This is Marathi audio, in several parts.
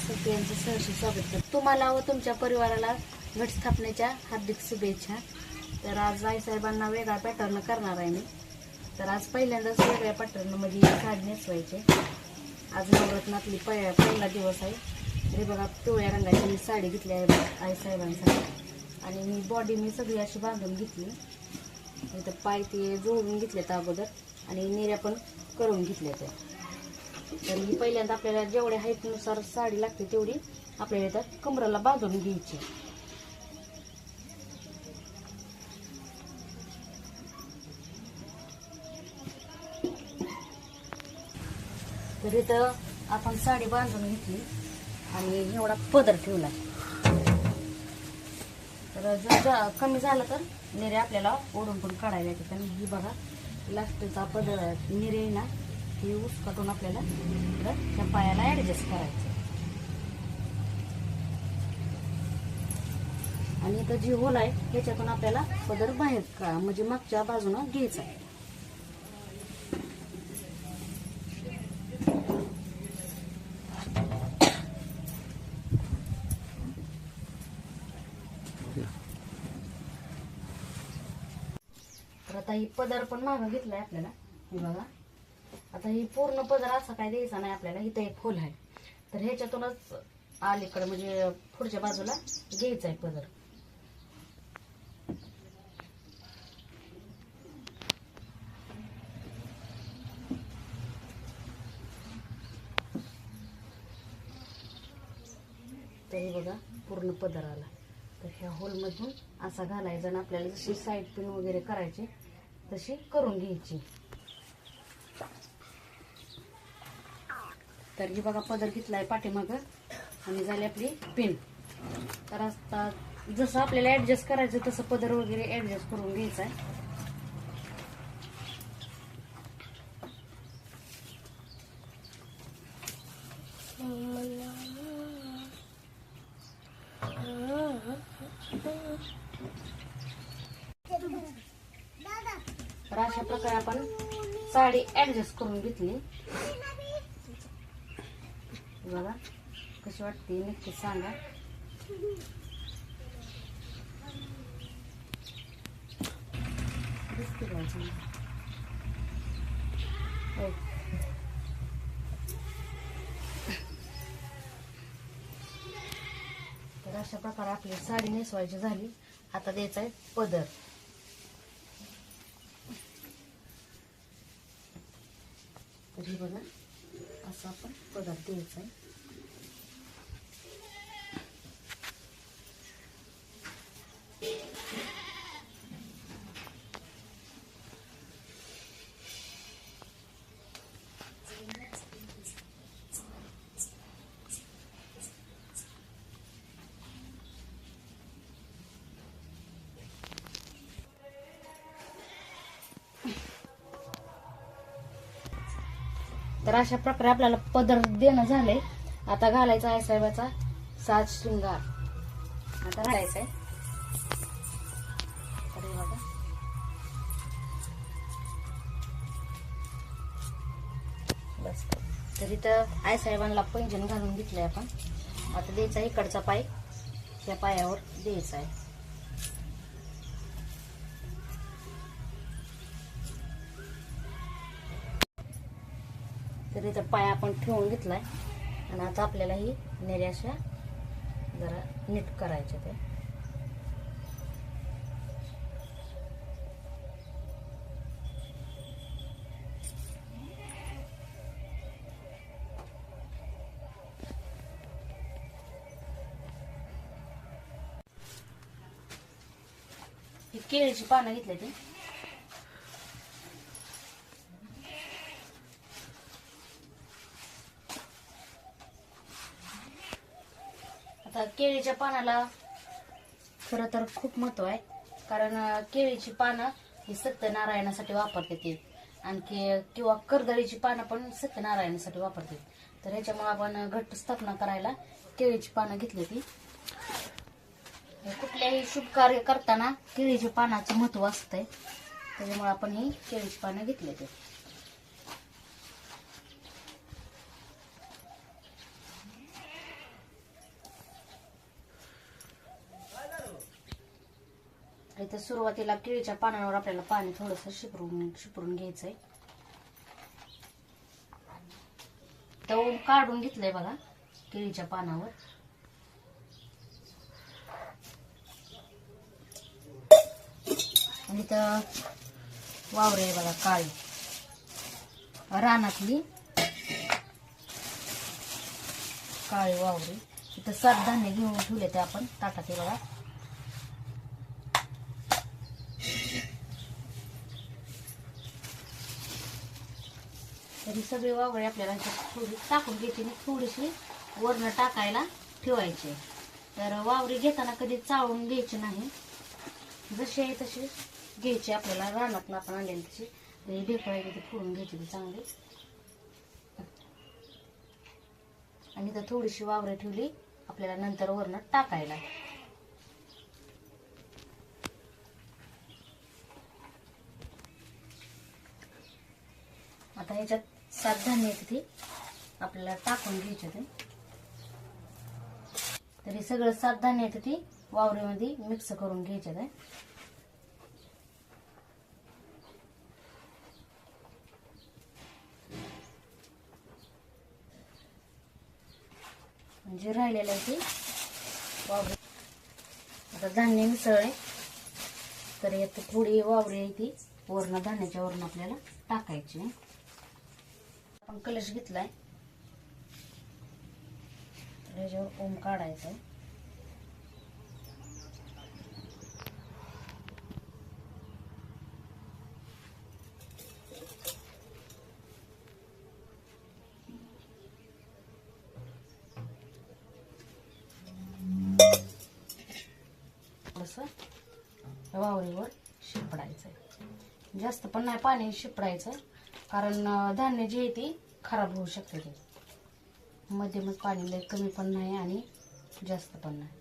सगळ्यांचं सहर्ष स्वागत करतो तुम्हाला व तुमच्या परिवाराला घटस्थापनेच्या हार्दिक शुभेच्छा. तर आज आईसाहेबांना वेगळा पॅटर्न करणार आहे मी. तर आज पहिल्यांदाच वेगळ्या पॅटर्नमध्ये साडी नेसवायचे आज नवरत्नातली प पहिला दिवस आहे. हे बघा पिवळ्या रंगाची मी साडी घेतली आहे आईसाहेबांसाठी आणि मी बॉडी मी सगळी अशी बांधून घेतली. तर पाय ते जोडून घेतलेत अगोदर. आणि निऱ्या पण करून घेतल्या त्या. तर ही पहिल्यांदा आपल्याला जेवढ्या हाईटनुसार साडी लागते तेवढी आपल्याला त्या कमराला बाजून घ्यायची. तर इथं आपण साडी बांधून घेतली आणि एवढा पदर ठेवला. तर जर जा कमी झालं तर निरे आपल्याला ओढून पण काढायला येते कारण ही बघा लास्टचा पदर निरे ना ही ऊस कटून आपल्याला इकडं त्या पायाला ॲडजस्ट करायचं. आणि इथं जी होल आहे त्याच्यातून आपल्याला पदर बाहेर का म्हणजे मागच्या बाजूनं घ्यायचा आहे. तर आता ही पदर पण मागं घेतलाय आपल्याला. हे बघा. आता ही पूर्ण पदर असा काय द्यायचा नाही आपल्याला इथं एक फुल आहे. तर ह्याच्यातूनच अलीकडे म्हणजे पुढच्या बाजूला घ्यायचा आहे पदर. तरी बघा पूर्ण पदर आला. तर ह्या होलमधून असा घालायचा आणि आपल्याला जशी साईड पिन वगैरे करायची तशी करून घ्यायची. तर ही बघा पदर घेतलाय पाठीमागं आणि झाली आपली पिन तर आता जसं आपल्याला ऍडजस्ट करायचं तसं पदर वगैरे ऍडजस्ट करून घ्यायचं आहे. तर अशा प्रकारे आपण साडी ऍडजस्ट करून घेतली. बघा कशी वाटते नक्की सांगा. दिसते का हो. तर अशा प्रकारे आपली साडी नेसवायची झाली. आता द्यायचा आहे पदर. तरी बघा असं आपण पदार्थ द्यायचा आहे. तर अशा प्रकारे आपल्याला पदर देणं झालंय. आता घालायचा आहे साहेबाचा सात शृंगार. आता घालायचा आहे तर इथं आई साहेबांना पैंजण घालून घेतलंय आपण. आता द्यायचा आहे इकडचा पाय. त्या पायावर द्यायचा आहे. तर इथं पाय आपण ठेवून घेतलाय. आणि आता आपल्याला ही नेऱ्या जरा नीट करायच्या ते केळीची पानं घेतली ती आता केळीच्या पानाला खरं तर खूप महत्त्व आहे. कारण केळीची पानं ही सत्यनारायणासाठी वापरते ते. आणखी किंवा करदळीची पानं पण सत्यनारायणासाठी वापरते. तर ह्याच्यामुळे आपण घट्ट स्थापना करायला केळीची पानं घेतली ती कुठल्याही शुभ कार्य करताना केळीच्या पानाचं महत्त्व असतंय. त्याच्यामुळे आपण ही केळीची पानं घेतले ते इथं सुरुवातीला केळीच्या पानांवर आपल्याला पाणी थोडस शिपरून शिपरून घ्यायचंय. तर काढून घेतलंय बघा केळीच्या पानावर. आणि इथं वावरे आहे बघा काळी. रानातली काळी वावरे. इथं सात धान्य घेऊन ठेवले ते आपण ताटात हे बघा. तरी सगळे वावळे आपल्याला थोडी टाकून घ्यायची आणि थोडीशी वरण टाकायला ठेवायची. तर वावरी घेताना कधी चाळून घ्यायची नाही. जशी आहे तशी घ्यायची आपल्याला रानात आपण आणलेली तशी. तर ढेकळ आहे ते फोडून घ्यायची ती चांगली. आणि तर थोडीशी वावरे ठेवली आपल्याला नंतर वरनं टाकायला. आता ह्याच्यात सात धान्य तिथे ते आपल्याला टाकून घ्यायचे ते. तरी सगळं सात धान्य तिथे वावरेमध्ये मिक्स करून घ्यायचे ते. म्हणजे राहिलेलं आहे ते वावरी. आता धान्य मिसळले तर यात थोडी वावरी आहे ती. वरण धान्याच्या वरण आपल्याला टाकायची आपण कलश घेतलाय. तर ह्याच्यावर ओम आहे असं वावरीवर शिपडायचं जास्त पण नाही पाणी शिपडायचं कारण धान्य जे आहे ते खराब होऊ शकते ते. मध्यमच पाणी लय कमी पण नाही आणि जास्त पण नाही.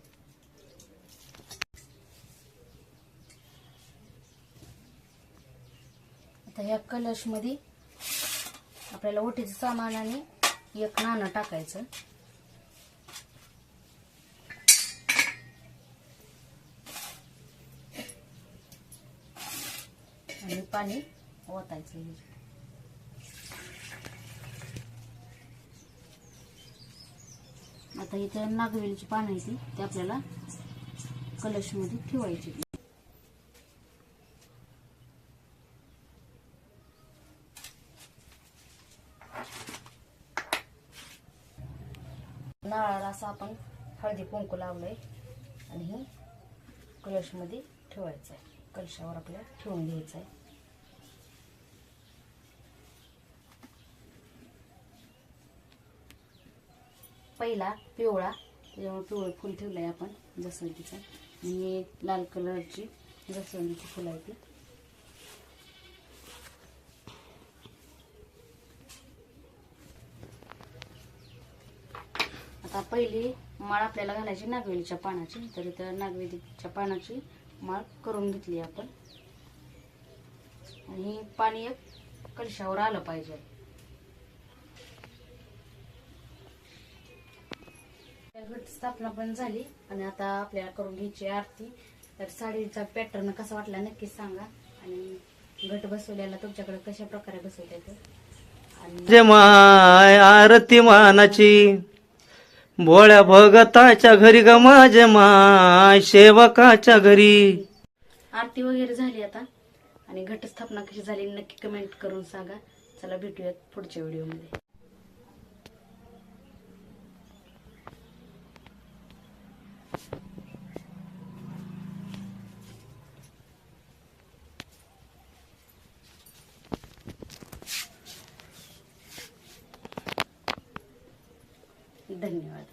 आता या कलशमध्ये आपल्याला ओटीचं सामान आणि एक नाणं टाकायचं आणि पाणी ओतायचं आता इथं नागवेलीची पानं आहे ती ते आपल्याला कलशमध्ये ठेवायची. नारळाला असं आपण हळदी कुंकू लावलंय आणि हे कलशमध्ये ठेवायचं आहे कलशावर आपल्याला ठेवून घ्यायचं आहे पहिला पिवळा त्याच्यामुळे पिवळं फुल ठेवलंय आपण जसवंतीचं आणि लाल कलरची जसवंतीची फुलं आहे ती. आता पहिली माळ आपल्याला घालायची नागवेलीच्या पानाची तर इथं नागवेलीच्या पानाची माळ करून घेतली आपण. आणि पाणी एक कलशावर आलं पाहिजे. घट स्थापना पण झाली आणि आता आपल्याला करून घ्यायची आरती. तर साडीचा पॅटर्न कसा वाटला नक्कीच सांगा. आणि घट बसवल्याला तुमच्याकडे कशा प्रकारे बसवता येतं? आणि जे माय आरती मानाची भोळ्या भगताच्या घरी ग माझे माय सेवकाच्या घरी. आरती वगैरे झाली आता. आणि घटस्थापना कशी झाली नक्की कमेंट करून सांगा. चला भेटूयात पुढच्या व्हिडिओमध्ये धन्यवाद.